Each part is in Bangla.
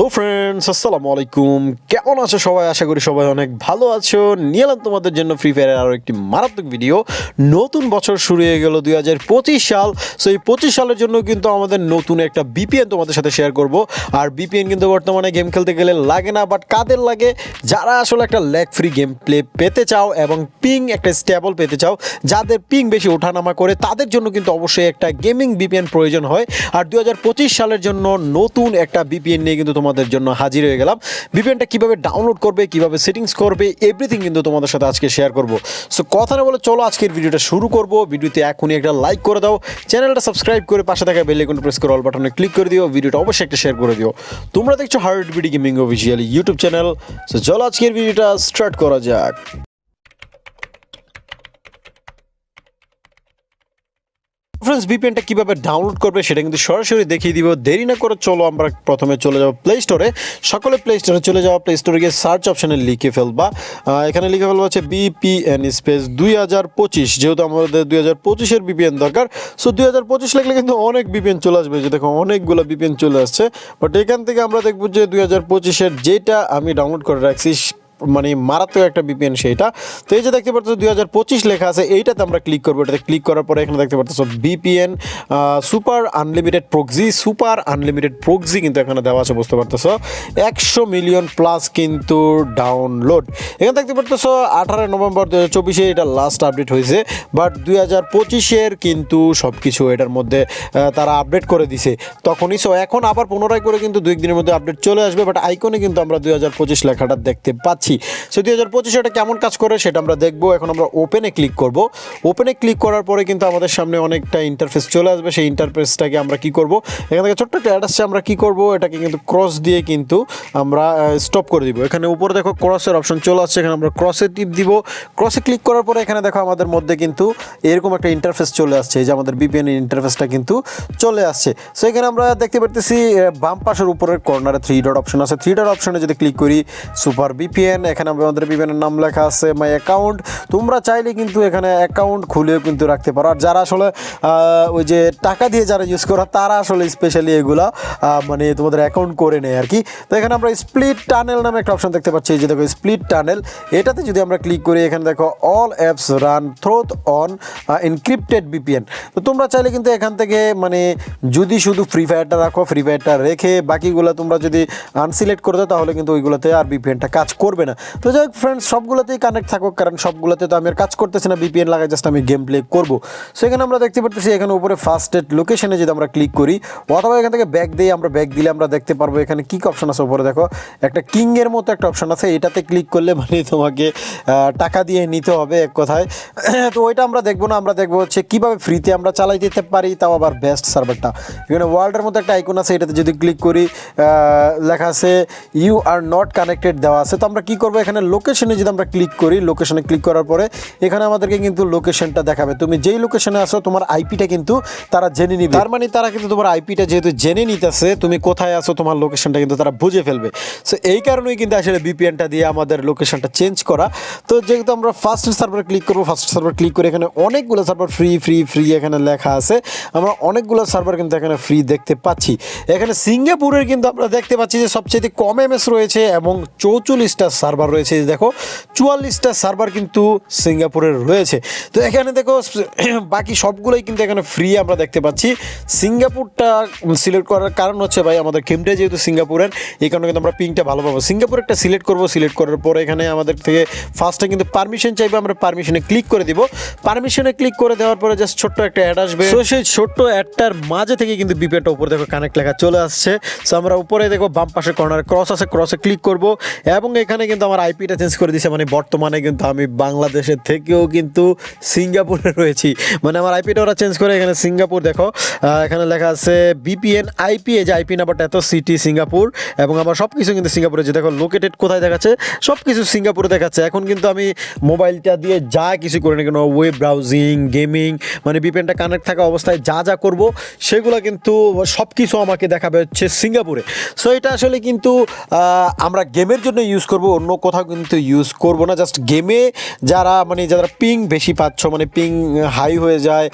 ও ফ্রেন্ডস আসসালামু আলাইকুম কেমন আছো সবাই? আশা করি সবাই অনেক ভালো আছো। নিয়ে তোমাদের জন্য ফ্রি ফায়ারের আরও একটি মারাত্মক ভিডিও নতুন বছর শুরু হয়ে গেল দুই হাজার পঁচিশ সাল। সো এই পঁচিশ সালের জন্য কিন্তু আমাদের নতুন একটা বিপিএন তোমাদের সাথে শেয়ার করব। আর বিপিএন কিন্তু বর্তমানে গেম খেলতে গেলে লাগে না বাট কাদের লাগে? যারা আসলে একটা ল্যাগ ফ্রি গেম প্লে পেতে চাও এবং পিং একটা স্টেবল পেতে চাও, যাদের পিং বেশি ওঠানামা করে, তাদের জন্য কিন্তু অবশ্যই একটা গেমিং বিপিএন প্রয়োজন হয়। আর দু হাজার পঁচিশ সালের জন্য নতুন একটা বিপিএন নিয়ে কিন্তু তোমাদের জন্য হাজির হয়ে গেলাম। ভিপিএনটা কীভাবে ডাউনলোড করবে, কীভাবে সেটিংস করবে এভরিথিং কিন্তু তোমাদের সাথে আজকে শেয়ার করব। সো কথা না বলে চলো আজকের ভিডিওটা শুরু করব। ভিডিওতে এখনই একটা লাইক করে দাও। চ্যানেলটা সাবস্ক্রাইব করে পাশে থাকা বেল আইকন প্রেস করে অল বাটনে ক্লিক করে দিও। ভিডিওটা অবশ্যই একটা শেয়ার করে দিও। তোমরা দেখছ hard BD gaming official YouTube channel so চলো আজকের ভিডিওটা স্টার্ট করা যাক। ফ্রেন্ডস ভিপিএনটা কীভাবে ডাউনলোড করবে সেটা কিন্তু সরাসরি দেখিয়ে দিব। দেরি না করে চলো, আমরা প্রথমে চলে যাব প্লে স্টোরে সকলে প্লে স্টোরে চলে যাওয়া প্লে স্টোরে গিয়ে সার্চ অপশানে লিখে ফেলবা। এখানে লিখে ফেলবা হচ্ছে বিপিএন স্পেস দুই হাজার পঁচিশ, যেহেতু আমাদের দুই হাজার পঁচিশের বিপিএন দরকার। সো দুই হাজার পঁচিশ লিখলে কিন্তু অনেক বিপিএন চলে আসবে, যে দেখো অনেকগুলো বিপিএন চলে আসছে। বাট এখান থেকে আমরা দেখব যে দুই হাজার পঁচিশের যেটা আমি ডাউনলোড করে রাখছি মানে মারাত্মক একটা বিপিএন সেইটা। তো এই যে দেখতে পাচ্ছ দুই হাজার পঁচিশ লেখা আছে, এইটাতে আমরা ক্লিক করব। এটাতে ক্লিক করার পরে এখানে দেখতে পাচ্ছ VPN super unlimited proxy super unlimited proxy কিন্তু এখানে দেওয়া আছে, বুঝতে পারতেছ? একশো মিলিয়ন প্লাস কিন্তু ডাউনলোড এখানে দেখতে পারতেছ আঠারো নভেম্বর দু হাজার চব্বিশে এটা লাস্ট আপডেট হয়েছে বাট দুই হাজার পঁচিশের কিন্তু সব কিছু এটার মধ্যে তারা আপডেট করে দিছে। তখনই সো এখন আবার পুনরায় করে কিন্তু দুই দিনের মধ্যে আপডেট চলে আসবে বাট আইকনে কিন্তু আমরা দুই হাজার পঁচিশ লেখাটা দেখতে পাচ্ছি। সো দুই হাজার পঁচিশে এটা কেমন কাজ করে সেটা আমরা দেখব। এখন আমরা ওপেনে ক্লিক করব। ওপেনে ক্লিক করার পরে কিন্তু আমাদের সামনে অনেকটা ইন্টারফেস চলে আসবে। সেই ইন্টারফেসটাকে আমরা কি করব? এখান থেকে ছোট্ট একটা অ্যাড আসছে, আমরা কি করব? এটাকে কিন্তু ক্রস দিয়ে কিন্তু আমরা স্টপ করে দিব। এখানে উপরে দেখো ক্রসের অপশন চলে আসছে। এখানে আমরা ক্রসে টিপ দিব। ক্রসে ক্লিক করার পরে এখানে দেখো আমাদের মধ্যে কিন্তু এরকম একটা ইন্টারফেস চলে আসছে। এই যে আমাদের বিপিএন ইন্টারফেসটা কিন্তু চলে আসছে। সো এখানে আমরা দেখতে পারতেছি বাম পাশের উপরের কর্নারে থ্রি ডট অপশন আছে। থ্রি ডট অপশনে যদি ক্লিক করি সুপার বিপিএন এখানে আমাদের বিপিএনের নাম লেখা আছে মাই অ্যাকাউন্ট তোমরা চাইলে কিন্তু এখানে অ্যাকাউন্ট খুলেও কিন্তু রাখতে পারো। আর যারা আসলে ওই যে টাকা দিয়ে যারা ইউজ করা, তারা আসলে স্পেশালি এগুলা মানে তোমাদের অ্যাকাউন্ট করে নেয় আর কি। তো এখানে আমরা স্প্লিট টানেল নামে একটা অপশন দেখতে পাচ্ছি। যে দেখো স্প্লিট টানেল এটাতে যদি আমরা ক্লিক করি, এখানে দেখো all apps run through on encrypted VPN তো তোমরা চাইলে কিন্তু এখান থেকে মানে যদি শুধু ফ্রি ফায়ারটা রাখো ফ্রি ফায়ারটা রেখে বাকিগুলো তোমরা যদি আনসিলেক্ট করে দাও, তাহলে কিন্তু ওইগুলোতে আর বিপিএনটা কাজ করবে না। তো যাই হোক ফ্রেন্ডস সবগুলোতেই কানেক্ট থাকুক, কারণ সবগুলোতে তো আমি আর কাজ করতেছি না বিপিএন লাগাই জাস্ট আমি গেম প্লে করব। সো এখানে আমরা দেখতে পারতেছি এখানে উপরে ফার্স্ট এড লোকেশনে যদি আমরা ক্লিক করি, অথবা এখান থেকে ব্যাক দিয়ে আমরা ব্যাক দিলে আমরা দেখতে পারব এখানে কি অপশন আছে উপরে দেখো। একটা কিংয়ের মতো একটা অপশন আছে, এটাতে ক্লিক করলে মানে তোমাকে টাকা দিয়ে নিতে হবে এক কথায়। তো ওইটা আমরা দেখব না, আমরা দেখব হচ্ছে কীভাবে ফ্রিতে আমরা চালাই দিতে পারি, তাও আবার বেস্ট সার্ভারটা এখানে ওয়ার্ল্ডের মধ্যে একটা আইকন আছে, এটাতে যদি ক্লিক করি লেখা আছে ইউ আর নট কানেক্টেড দেওয়া আছে। তো আমরা করব? এখানে লোকেশনে যদি আমরা ক্লিক করি লোকেশনে ক্লিক করার পরে এখানে আমাদেরকে কিন্তু লোকেশনটা দেখাবে। তুমি যেই লোকেশনে আসো তোমার আইপিটা কিন্তু তারা জেনে নিবে। তার মানে তারা কিন্তু তোমার আইপিটা যেহেতু জেনে নিতেছে, তুমি কোথায় আসো তোমার লোকেশনটা কিন্তু তারা বুঝে ফেলবে। সো এই কারণেই কিন্তু আসলে বিপিএনটা দিয়ে আমাদের লোকেশনটা চেঞ্জ করা। তো যেহেতু আমরা ফার্স্ট সার্ভার ক্লিক করব ফার্স্ট সার্ভার ক্লিক করে এখানে অনেকগুলো সার্ভার ফ্রি ফ্রি ফ্রি এখানে লেখা আছে। আমরা অনেকগুলো সার্ভার কিন্তু এখানে ফ্রি দেখতে পাচ্ছি। এখানে সিঙ্গাপুরের কিন্তু আমরা দেখতে পাচ্ছি যে সবচেয়ে কম এমএস রয়েছে এবং চৌচল্লিশটা সার্ভার রয়েছে দেখো, চুয়াল্লিশটা সার্ভার কিন্তু সিঙ্গাপুরের রয়েছে। তো এখানে দেখো, বাকি সবগুলোই কিন্তু এখানে ফ্রি আমরা দেখতে পাচ্ছি। সিঙ্গাপুরটা সিলেক্ট করার কারণ হচ্ছে ভাই, আমাদের গেমটা যেহেতু সিঙ্গাপুরের, এই কারণে কিন্তু আমরা পিংটা ভালো পাবো সিঙ্গাপুর একটা সিলেক্ট করব সিলেক্ট করার পরে এখানে আমাদের থেকে ফার্স্টে কিন্তু পারমিশন চাইবে, আমরা পারমিশনে ক্লিক করে দিব। পারমিশনে ক্লিক করে দেওয়ার পরে জাস্ট ছোট্ট একটা অ্যাড আসবে। তো সেই ছোট্ট অ্যাডটার মাঝে থেকে কিন্তু বিপিএনটা উপরে দেখো কানেক্ট লেখা চলে আসছে। সো আমরা উপরে দেখো বাম পাশে কর্নার ক্রস আছে ক্রসে ক্লিক করব। এবং এখানে কিন্তু আমার আইপিটা চেঞ্জ করে দিছে মানে বর্তমানে কিন্তু আমি বাংলাদেশের থেকেও কিন্তু সিঙ্গাপুরে রয়েছি। মানে আমার আইপিটা ওরা চেঞ্জ করে, এখানে সিঙ্গাপুর দেখো। এখানে লেখা আছে বিপিএন আইপি এই যে আইপি নাম্বারটা এত সিটি সিঙ্গাপুর, এবং আমার সব কিছু কিন্তু সিঙ্গাপুরে যে দেখো লোকেটেড কোথায় দেখাচ্ছে? সব কিছু সিঙ্গাপুরে দেখাচ্ছে। এখন কিন্তু আমি মোবাইলটা দিয়ে যা কিছু করি না কেন ওয়েব ব্রাউজিং গেমিং মানে বিপিএনটা কানেক্ট থাকা অবস্থায় যা যা করব, সেগুলো কিন্তু সব কিছু আমাকে দেখাবে হচ্ছে সিঙ্গাপুরে। সো এটা আসলে কিন্তু আমরা গেমের জন্য ইউজ করব অন্য কোথাও কিন্তু ইউজ করব না। জাস্ট গেমে যারা মানে যারা পিং বেশি পাচ্ছ মানে পিং হাই হয়ে যায়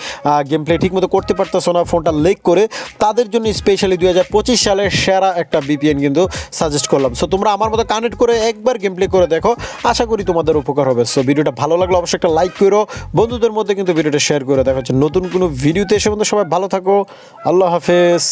গেম প্লে ঠিক মতো করতে পারতেছো না ফোনটা লেক করে, তাদের জন্য স্পেশালি দুই হাজার পঁচিশ সালের সেরা একটা বিপিএন কিন্তু সাজেস্ট করলাম। সো তোমরা আমার মতো কানেক্ট করে একবার গেম প্লে করে দেখো, আশা করি তোমাদের উপকার হবে। সো ভিডিওটা ভালো লাগলে অবশ্যই একটা লাইক করো। বন্ধুদের মধ্যে কিন্তু ভিডিওটা শেয়ার করে দেখা। নতুন কোনো ভিডিওতে এসে কিন্তু সবাই ভালো থাকো। আল্লাহ হাফেজ।